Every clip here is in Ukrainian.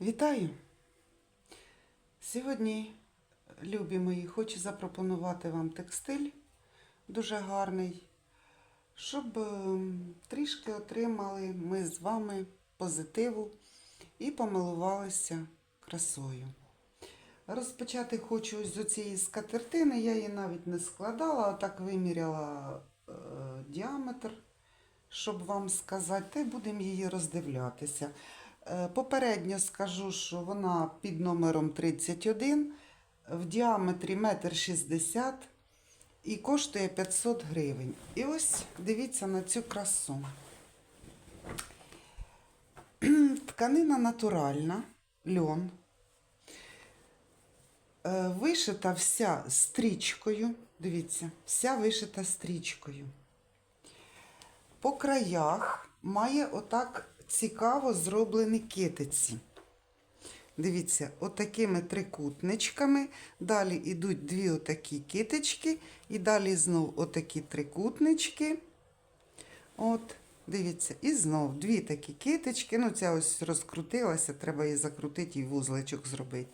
Вітаю! Сьогодні, любі мої, хочу запропонувати вам текстиль дуже гарний, щоб е, трішки отримали ми з вами позитиву і помилувалися красою. Розпочати хочу з цієї скатертини, я її навіть не складала, а так виміряла е, діаметр, щоб вам сказати, та й будемо її роздивлятися. Е, Попередньо скажу, що вона під номером 31, в діаметрі 1,60 м і коштує 500 гривень. І ось дивіться на цю красу. Тканина натуральна, льон. Е, Вишита вся стрічкою. Дивіться, вся вишита стрічкою. По краях має отак цікаво зроблені китиці. Дивіться, отакими трикутничками. Далі йдуть дві отакі китички, і далі знов отакі трикутнички. От, дивіться, і знов дві такі китички. Ну, ця ось розкрутилася, треба її закрутити і вузличок зробити.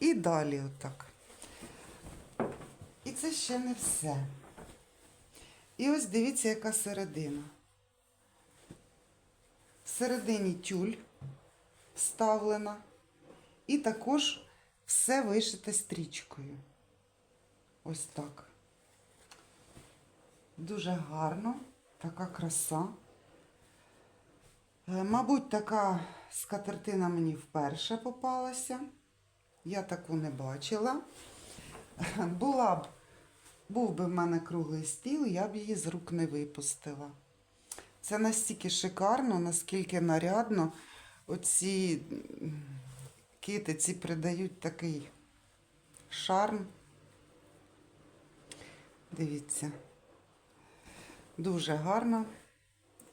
І далі отак. І це ще не все. І ось дивіться, яка середина. Всередині тюль вставлена. І також все вишите стрічкою. Ось так. Дуже гарно, така краса. Е, Мабуть, така скатертина мені вперше попалася. Я таку не бачила. Була б, був би в мене круглий стіл, я б її з рук не випустила. Це настільки шикарно, наскільки нарядно. Оці китиці придають такий шарм. Дивіться. Дуже гарно.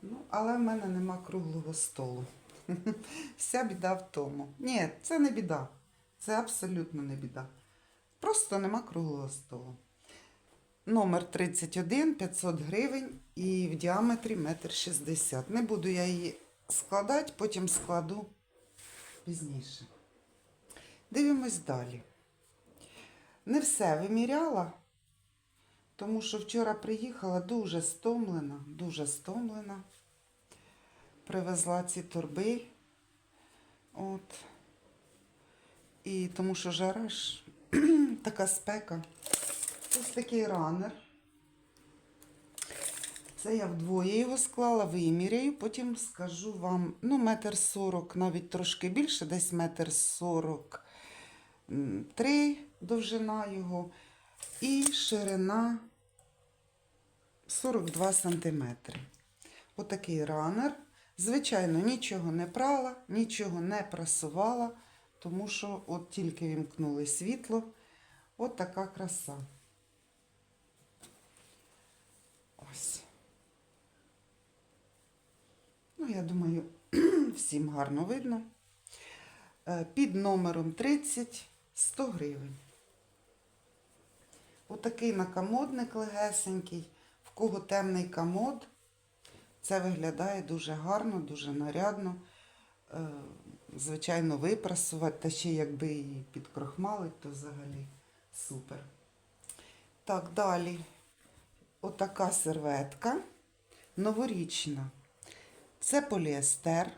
Ну, але в мене нема круглого столу. Вся біда в тому. Ні, це не біда. Це абсолютно не біда. Просто нема круглого столу. Номер 31, 500 гривень і в діаметрі 1,60 м. Не буду я її складати, потім складу пізніше. Дивимось далі. Не все виміряла, тому що вчора приїхала дуже стомлена, дуже стомлена. Привезла ці торби. От. І тому що жара ж така спека. Ось такий ранер. Це я вдвоє його склала, виміряю, потім скажу вам, ну, метр сорок, навіть трошки більше, десь метр сорок три довжина його і ширина 42 сантиметри. Отакий ранер. Звичайно, нічого не прала, нічого не прасувала, тому що от тільки вімкнули світло. От краса. Ось. Ну, я думаю, всім гарно видно. Е, Під номером 30 100 гривень. Отакий накамодник легесенький. В кого темний комод. Це виглядає дуже гарно, дуже нарядно. Е, Звичайно, випрасувати, та ще якби її підкрохмалить, то взагалі супер. Так, далі. Отака серветка новорічна. Це поліестер,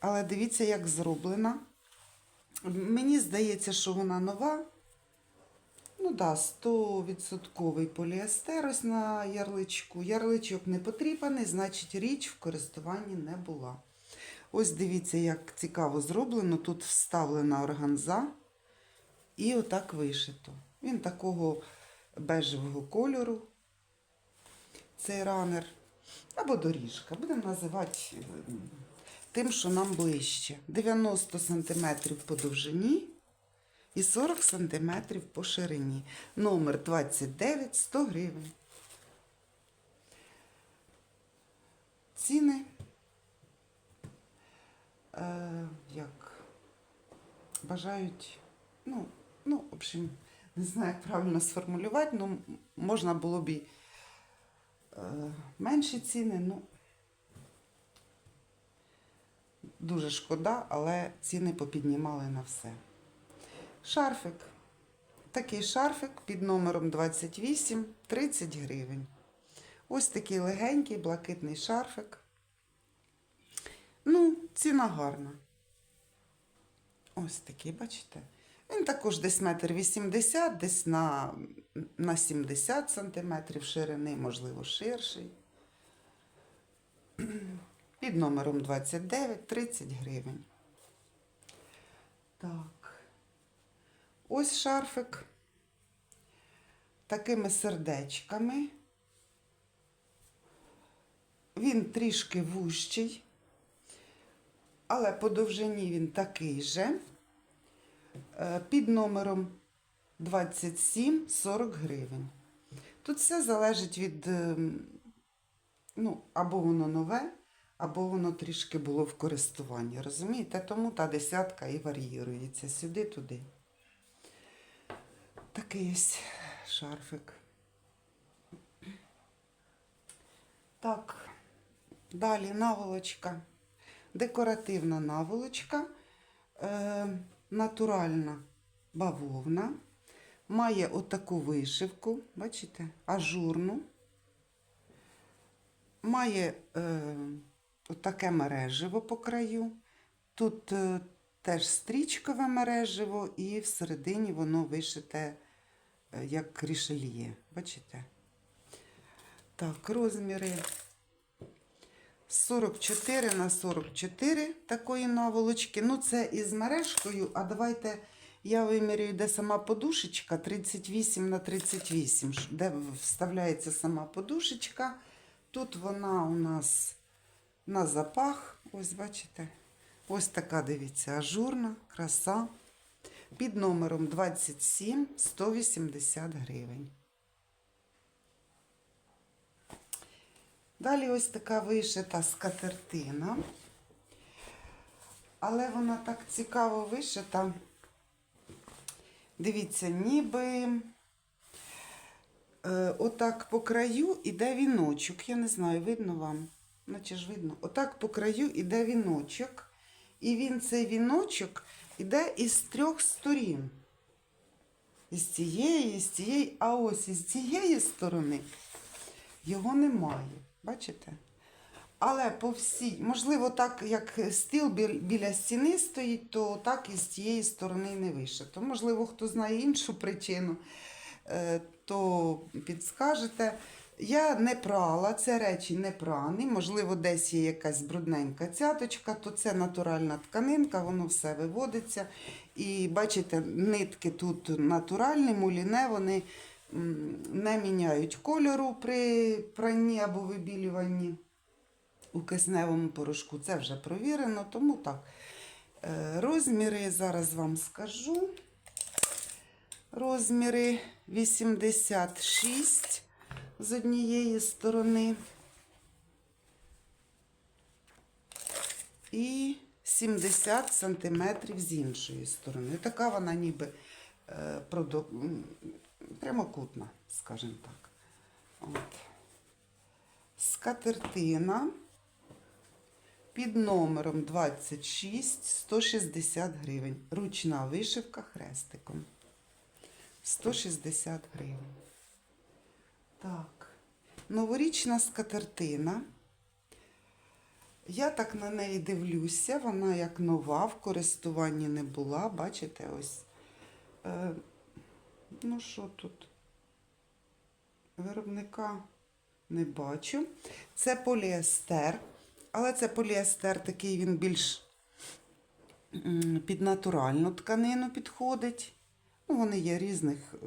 але дивіться, як зроблена. Мені здається, що вона нова. Ну да, 100% поліестер ось на ярличку. Ярличок не потрібний, значить річ в користуванні не була. Ось дивіться, як цікаво зроблено. Тут вставлена органза і отак вишито. Він такого бежевого кольору. Цей ранер. Або доріжка. Будемо називати е, тим, що нам ближче. 90 см по довжині і 40 см по ширині. Номер 29 100 гривень. Ціни. Е, як бажають, ну, ну, в общем, не знаю, як правильно сформулювати, ну, можна було б і менші ціни, ну, Дуже шкода, але ціни попіднімали на все. Шарфик. Такий шарфик під номером 28 30 гривень. Ось такий легенький блакитний шарфик. Ну, ціна гарна. Ось такий, бачите? Він також десь метр вісімдесят, десь на, на 70 сантиметрів ширини, можливо, ширший. Під номером 29 30 гривень. Так. Ось шарфик такими сердечками. Він трішки вущий, але по довжині він такий же. Е, Під номером 27 40 гривень. Тут все залежить від, ем, ну, або воно нове, або воно трішки було в користуванні. Розумієте? Тому та десятка і варіюється сюди-туди. Такий ось шарфик. Так, далі наволочка. Декоративна наволочка, е, натуральна бавовна. Має отаку вишивку, бачите, ажурну. Має е, отаке мереживо по краю. Тут е, теж стрічкове мереживо, і всередині воно вишите е, як рішельє. Бачите? Так, розміри 44 на 44 такої наволочки. Ну, це із мережкою, а давайте я вимірюю, де сама подушечка 38 на 38, де вставляється сама подушечка. Тут вона у нас на запах. Ось бачите. Ось така, дивіться, ажурна, краса. Під номером 27 180 гривень. Далі ось така вишита скатертина. Але вона так цікаво вишита. Дивіться, ніби е, отак по краю іде віночок. Я не знаю, видно вам? Наче ж видно. Отак по краю іде віночок. І він цей віночок іде із трьох сторін. Із цієї, з цієї, а ось із цієї сторони його немає. Бачите? Але по всій, можливо, так як стіл біля стіни стоїть, то так і з тієї сторони не вишито. Можливо, хто знає іншу причину, е, то підскажете. Я не прала, це речі не прані, можливо, десь є якась брудненька цяточка, то це натуральна тканинка, воно все виводиться. І бачите, нитки тут натуральні, муліне, вони не міняють кольору при пранні або вибілюванні у кисневому порошку. Це вже провірено, тому так. Е, Розміри зараз вам скажу. Розміри 86 з однієї сторони і 70 сантиметрів з іншої сторони. Така вона ніби е, прямокутна, скажімо так. От. Скатертина під номером 26 160 гривень. Ручна вишивка хрестиком. 160 гривень. Так. Новорічна скатертина. Я так на неї дивлюся, вона як нова, в користуванні не була. Бачите, ось. Ну, що тут? Виробника не бачу. Це поліестер. Але це поліестер такий, він більш під натуральну тканину підходить. Ну, вони є різних, е,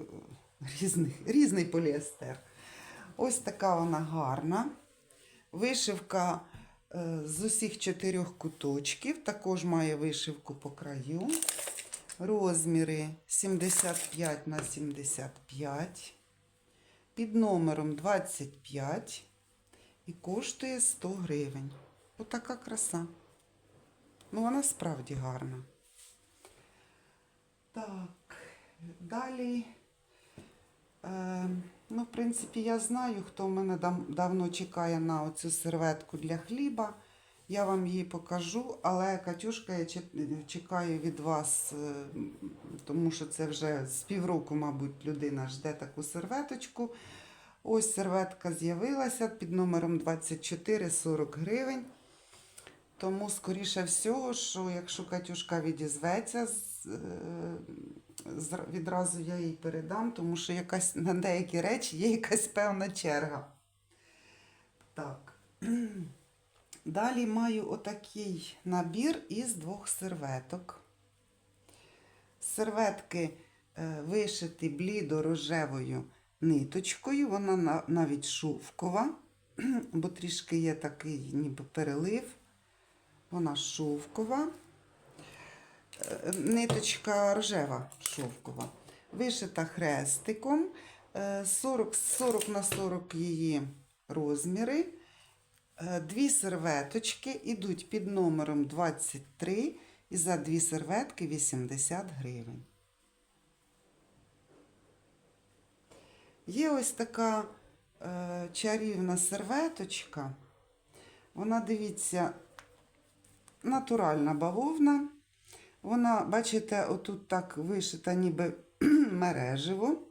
різних, різний поліестер. Ось така вона гарна. Вишивка е, з усіх чотирьох куточків. Також має вишивку по краю. Розміри 75 на 75. Під номером 25 і коштує 100 гривень. Отака краса. Ну, вона справді гарна. Так, далі. Е, ну, в принципі, я знаю, хто в мене давно чекає на оцю серветку для хліба. Я вам її покажу, але Катюшка, я чекаю від вас, е, тому що це вже з півроку, мабуть, людина жде таку серветочку. Ось серветка з'явилася під номером 24 40 гривень. Тому, скоріше всього, що якщо Катюшка відізветься, е, відразу я їй передам, тому що якась на деякі речі є якась певна черга. Так. Далі маю отакий набір із двох серветок. Серветки е, вишиті блідо-рожевою ниточкою, вона навіть шовкова, бо трішки є такий ніби перелив. Вона шовкова. Е, Ниточка рожева шовкова. Вишита хрестиком. Е, 40, 40 на 40 її розміри. Е, Дві серветочки йдуть під номером 23 і за дві серветки 80 гривень. Є ось така е, чарівна серветочка. Вона, дивіться, натуральна бавовна. Вона, бачите, отут так вишита ніби мереживо.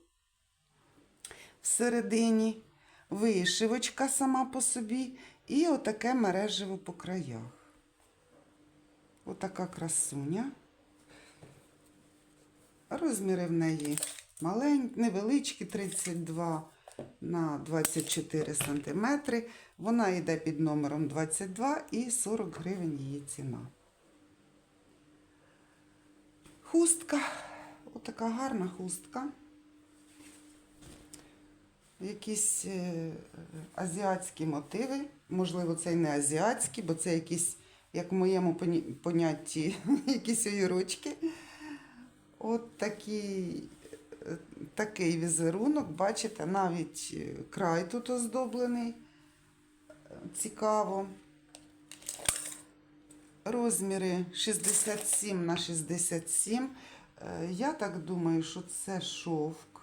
Всередині вишивочка сама по собі і отаке мереживо по краях. Отака красуня. Розміри в неї маленькі, невеличкі, 32 на 24 см. Вона йде під номером 22 і 40 гривень її ціна. Хустка. Отака гарна хустка. Якісь е, азіатські мотиви. Можливо, це й не азіатські, бо це якісь, як в моєму понятті, якісь огірочки. От такий, е, такий візерунок, бачите, навіть е, край тут оздоблений. Цікаво. Розміри 67 на 67. Е, Я так думаю, що це шовк.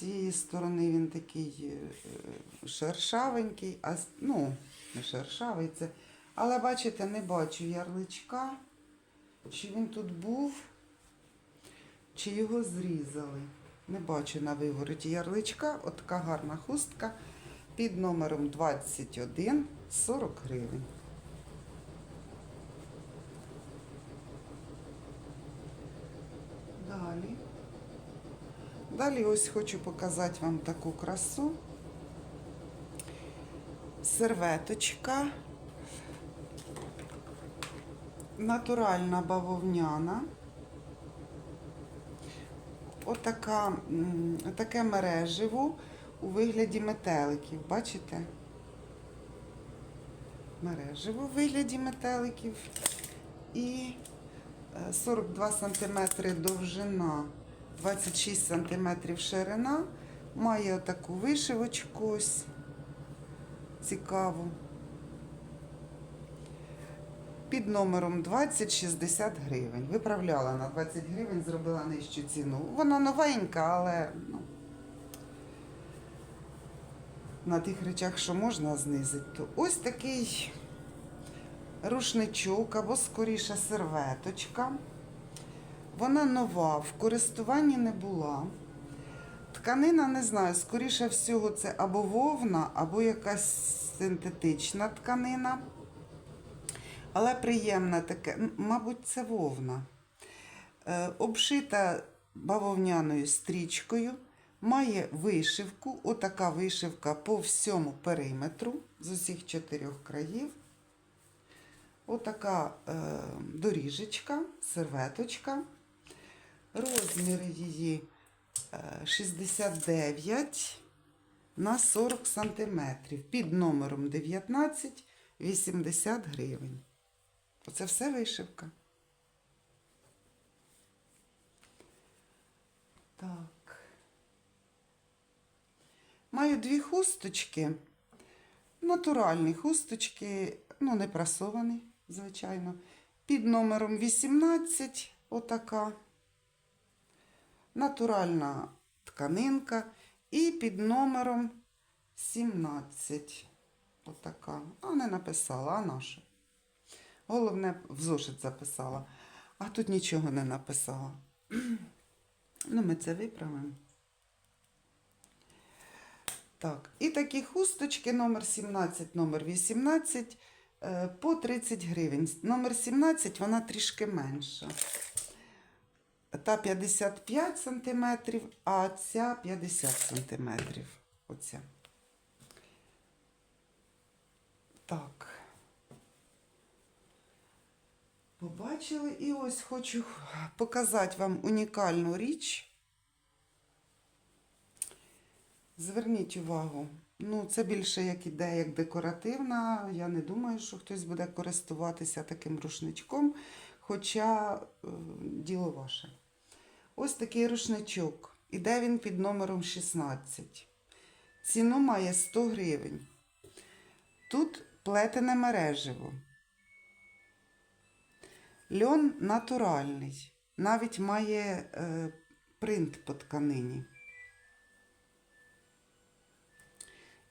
Цієї сторони він такий е, шершавенький, а ну, не шершавий це. Але бачите, не бачу ярличка, чи він тут був, чи його зрізали. Не бачу на вивороті ярличка. От така гарна хустка під номером 21 40 гривень. Далі. Далі ось хочу показати вам таку красу. Серветочка. Натуральна бавовняна. Отака, таке мереживо у вигляді метеликів. Бачите? Мереживо у вигляді метеликів. І е, 42 см довжина, 26 см ширина. Має отаку вишивочку ось цікаву. Під номером 20-60 гривень. Виправляла на 20 гривень, зробила нижчу ціну. Вона новенька, але ну, на тих речах, що можна знизити, то ось такий рушничок або скоріше серветочка. Вона нова, в користуванні не була. Тканина, не знаю, скоріше всього, це або вовна, або якась синтетична тканина. Але приємне таке, мабуть, це вовна. Е, обшита бавовняною стрічкою, має вишивку, отака вишивка по всьому периметру з усіх чотирьох країв. Отака е, доріжечка, серветочка. Розміри її е, 69 на 40 сантиметрів. Під номером 19 80 гривень. Оце все вишивка. Так. Mаю дві хусточки. Натуральні хусточки, ну, не прасовані, звичайно. Під номером 18 отака. Натуральна тканинка. І під номером 17. Отака. А не написала, а наша. Головне, в зошит записала. А тут нічого не написала. Ну, ми це виправимо. Так, і такі хусточки номер 17, номер 18 е, по 30 гривень. Номер 17 вона трішки менша. Та 55 см, а ця 50 см. Оця. Так. Побачили, і ось хочу показати вам унікальну річ. Зверніть увагу. Ну, це більше як іде, як декоративна. Я не думаю, що хтось буде користуватися таким рушничком, хоча е, діло ваше. Ось такий рушничок. Іде він під номером 16. Ціну має 100 гривень. Тут плетене мереживо. Льон натуральний. Навіть має е, принт по тканині.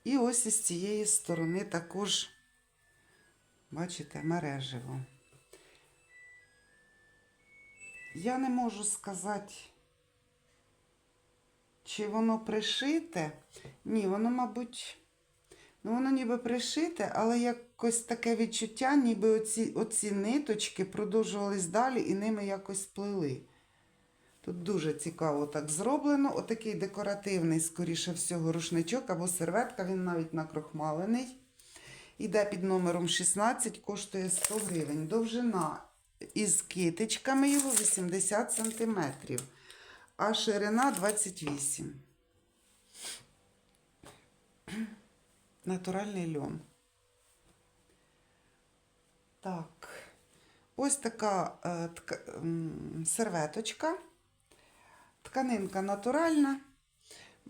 І ось із цієї сторони також, бачите, мереживо. Я не можу сказати, чи воно пришите. Ні, воно, мабуть, ну воно ніби пришите, але якось таке відчуття, ніби оці, оці ниточки продовжувались далі і ними якось плили. Тут дуже цікаво так зроблено. Отакий декоративний, скоріше всього, рушничок або серветка, він навіть накрохмалений. Іде під номером 16, коштує 100 гривень. Довжина із китичками його 80 см, а ширина 28 Натуральний льон. Так, ось така е, тка, серветочка. Тканинка натуральна,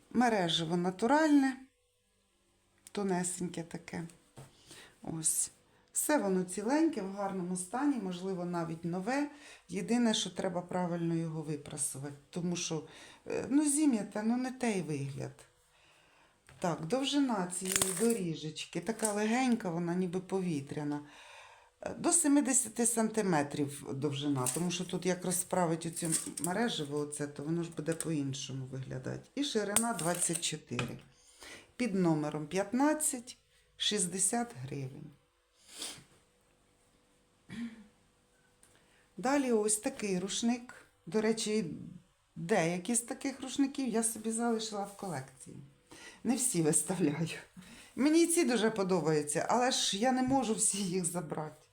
мережево натуральне, тонесеньке таке. Ось. Все воно ціленьке, в гарному стані, можливо, навіть нове. Єдине, що треба правильно його випрасувати, тому що е, ну, зім'яте, ну не той вигляд. Так, довжина цієї доріжечки, така легенька, вона ніби повітряна. Е, До 70 сантиметрів довжина, тому що тут як розправить оцю мережево, оце, то воно ж буде по-іншому виглядати. І ширина 24. Під номером 15 60 гривень. Далі ось такий рушник. До речі, деякі з таких рушників я собі залишила в колекції. Не всі виставляю. Мені ці дуже подобаються, але ж я не можу всі їх забрати.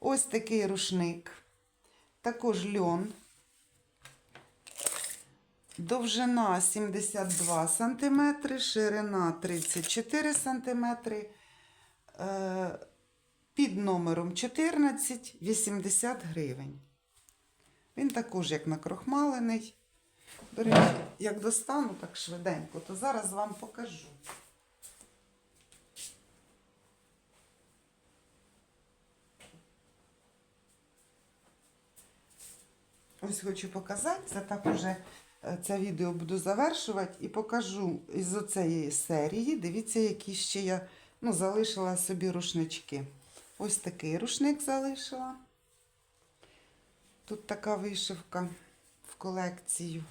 Ось такий рушник. Також льон. Довжина 72 см, ширина 34 см. Під номером 14 80 гривень. Він також як накрохмалений. До речі, як достану так швиденько, то зараз вам покажу. Ось хочу показати, це так уже е, це відео буду завершувати і покажу із оцеї серії. Дивіться, які ще я ну, залишила собі рушнички. Ось такий рушник залишила. Тут така вишивка в колекцію.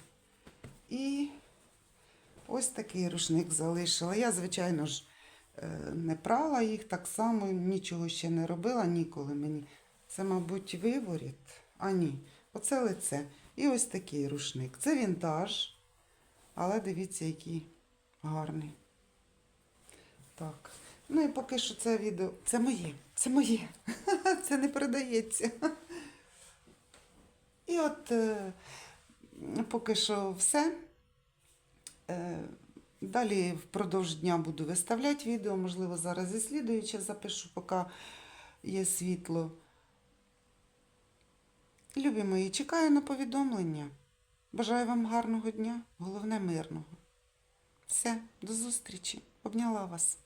І ось такий рушник залишила. Я, звичайно ж, е, не прала їх так само, нічого ще не робила ніколи мені. Це, мабуть, виворіт. А ні, оце лице. І ось такий рушник. Це вінтаж, але дивіться, який гарний. Так. Ну і поки що це відео. Це моє. Це моє. Це не передається. І от е, поки що все. Е, далі впродовж дня буду виставляти відео, можливо, зараз і слідуюче запишу, поки є світло. Любі мої, чекаю на повідомлення. Бажаю вам гарного дня, головне мирного. Все, до зустрічі. Обняла вас.